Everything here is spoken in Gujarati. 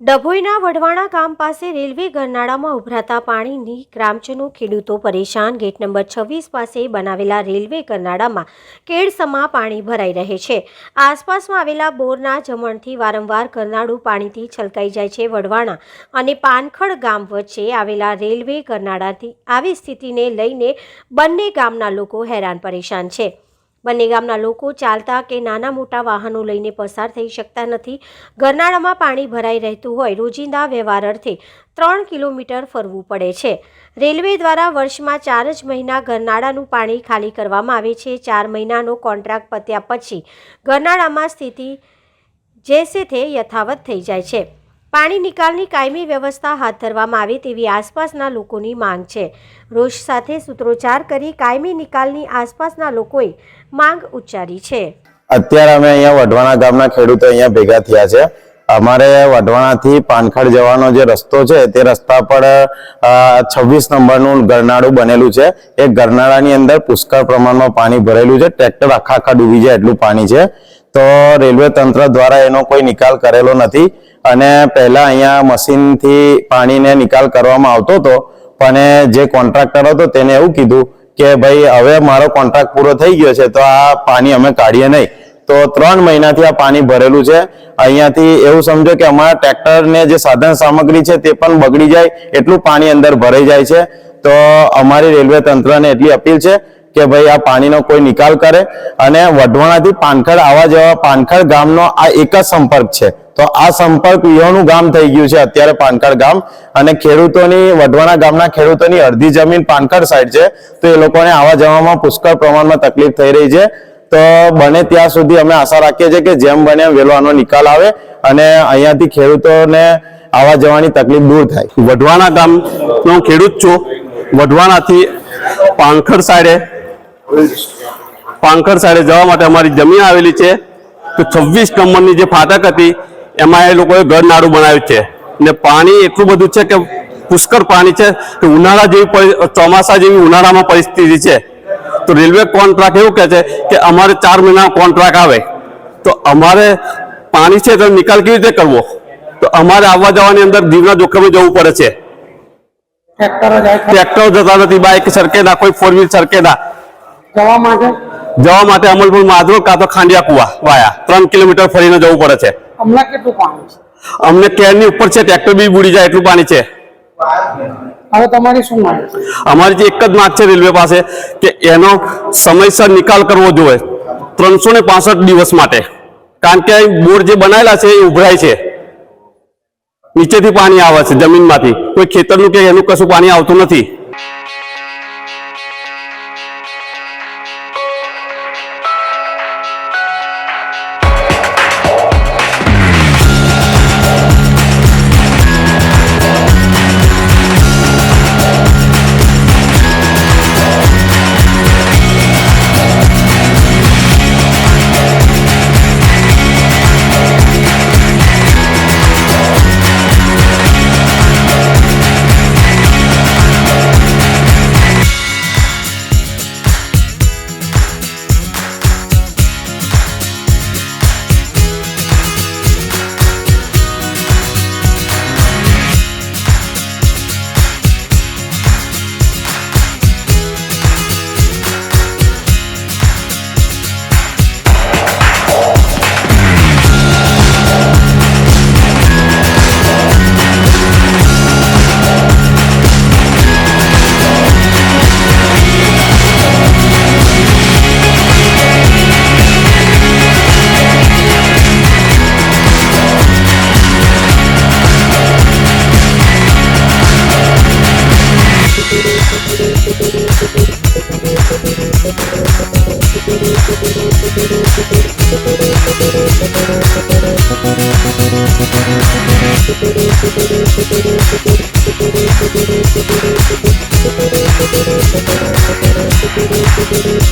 ડભોઈના વઢવાણા ગામ પાસે રેલવે ગરનાળામાં ઉભરાતા પાણીની ગ્રામજનો ખેડૂતો પરેશાન. ગેટ નંબર છવ્વીસ પાસે બનાવેલા રેલવે ગરનાળામાં કેળસમાં પાણી ભરાઈ રહે છે. આસપાસમાં આવેલા બોરના જમણથી વારંવાર ગરનાળું પાણીથી છલકાઈ જાય છે. વઢવાણા અને પાનખડ ગામ વચ્ચે આવેલા રેલવે ગરનાળાથી આવી સ્થિતિને લઈને બંને ગામના લોકો હેરાન પરેશાન છે. બંને ગામના લોકો ચાલતા કે નાના મોટા વાહનો લઈને પસાર થઈ શકતા નથી. ગરનાળામાં પાણી ભરાઈ રહેતું હોય રોજિંદા વ્યવહાર અર્થે ત્રણ કિલોમીટર ફરવું પડે છે. રેલવે દ્વારા વર્ષમાં ચાર જ મહિના ગરનાળાનું પાણી ખાલી કરવામાં આવે છે. ચાર મહિનાનો કોન્ટ્રાક્ટ પત્યા પછી ગરનાળામાં સ્થિતિ જેસે તે યથાવત થઈ જાય છે. પાણી નિકાલની કાયમી વ્યવસ્થા હાથ ધરવામાં આવે તેવી આસપાસના લોકોની માંગ છે. રોષ સાથે સૂત્રોચ્ચાર કરી કાયમી નિકાલની આસપાસના લોકોએ માંગ ઉચ્ચારી છે. અત્યારે અમે અહીંયા વઢવાણા ગામના ખેડૂતો અહીંયા ભેગા થયા છે. અમારે વઢવાણાથી પાનખડ જવાનો જે રસ્તો છે, તે રસ્તા પર છવ્વીસ નંબરનું ગરનાળું બનેલું છે. એ ગરનાળાની અંદર પુષ્કળ પ્રમાણમાં પાણી ભરેલું છે. ટ્રેક્ટર આખા આખા ડૂબી જાય એટલું પાણી છે. તો રેલવે તંત્ર દ્વારા એનો કોઈ નિકાલ કરેલો નથી. અને પહેલા અહીંયા મશીનથી પાણીને નિકાલ કરવામાં આવતો હતો, પણ જે કોન્ટ્રાક્ટર હતો તેને એવું કીધું કે ભાઈ, હવે મારો કોન્ટ્રાક્ટ પૂરો થઈ ગયો છે, તો આ પાણી અમે કાઢીએ નહીં. તો ત્રણ મહિનાથી આ પાણી ભરેલું છે. અહીંયાથી એવું સમજો કે અમારા ટ્રેક્ટરને જે સાધન સામગ્રી છે તે પણ બગડી જાય, એટલું પાણી અંદર ભરાઈ જાય છે. તો અમારી રેલવે તંત્રને એટલી અપીલ છે કે ભાઈ આ પાણીનો કોઈ નિકાલ કરે અને વઢવાણાથી પાનખડ આવા જવા પાનખડ ગામનો આ એક જ સંપર્ક છે. તો આ સંપર્ક વિહોણું ગામ થઈ ગયું છે, અત્યારે પાનખડ ગામ. અને ખેડૂતોની, વઢવાણા ગામના ખેડૂતોની અડધી જમીન પાનખડ સાઈડ છે. તો એ લોકોને આવવા જવામાં પુષ્કળ પ્રમાણમાં તકલીફ થઈ રહી છે. તો બને ત્યાં સુધી અમે આશા રાખીએ છીએ કે જેમ બને એમ વહેલો આનો નિકાલ આવે અને અહીંયાથી ખેડૂતોને આવવા જવાની તકલીફ દૂર થાય. વઢવાણા ગામનો ખેડૂત છું. વઢવાણાથી પાનખડ સાઈડે પાનખડ સાઈડે જવા માટે અમારી જમીન આવેલી છે તો છવ્વીસ નંબરની જે ફાટક હતી એમાં એ લોકોએ ઘર નાડું બનાવ્યું છે. ને પાણી એટલું બધું છે કે પુષ્કળ પાણી છે કે ઉનાળા જેવી ચોમાસા જેવી ઉનાળામાં પરિસ્થિતિ છે. તો રેલવે કોન્ટ્રાક્ટ એવું કહે છે કે અમારે ચાર મહિના કોન્ટ્રાક્ટ આવે. તો અમારે પાણી છે તો નિકાલ કેવી રીતે કરવો? તો અમારે આવવા જવાની અંદર જીવના જોખમે જવું પડે છે. ટ્રેક્ટરો ટ્રેક્ટર જતા નથી બાઇક સરકે ના કોઈ ફોર વ્હીલ સરકે ના જવા માટે? જવા માટે અમલપુર માધરો કાં તો ખાંડિયા કુવા વાયા. ત્રણ કિલોમીટર ફરીને જવું પડે છે. અમને કેટલું પાણી છે? અમને કેરની ઉપર છે ટ્રેક્ટર બી બુડી જાય એટલું પાણી છે. હવે તમારી શું માંગ છે? અમારી જે એક જ માંગ છે રેલવે પાસે કે એનો સમયસર નિકાલ કરવો જોઈએ. ત્રણસો ને પાસઠ દિવસ માટે. કારણ કે અહીં બોર જે બનાવેલા છે એ ઉભરાય છે. નીચેથી પાણી આવે છે જમીનમાંથી. કોઈ ખેતરનું કે એનું કશું પાણી આવતું નથી. Thank you.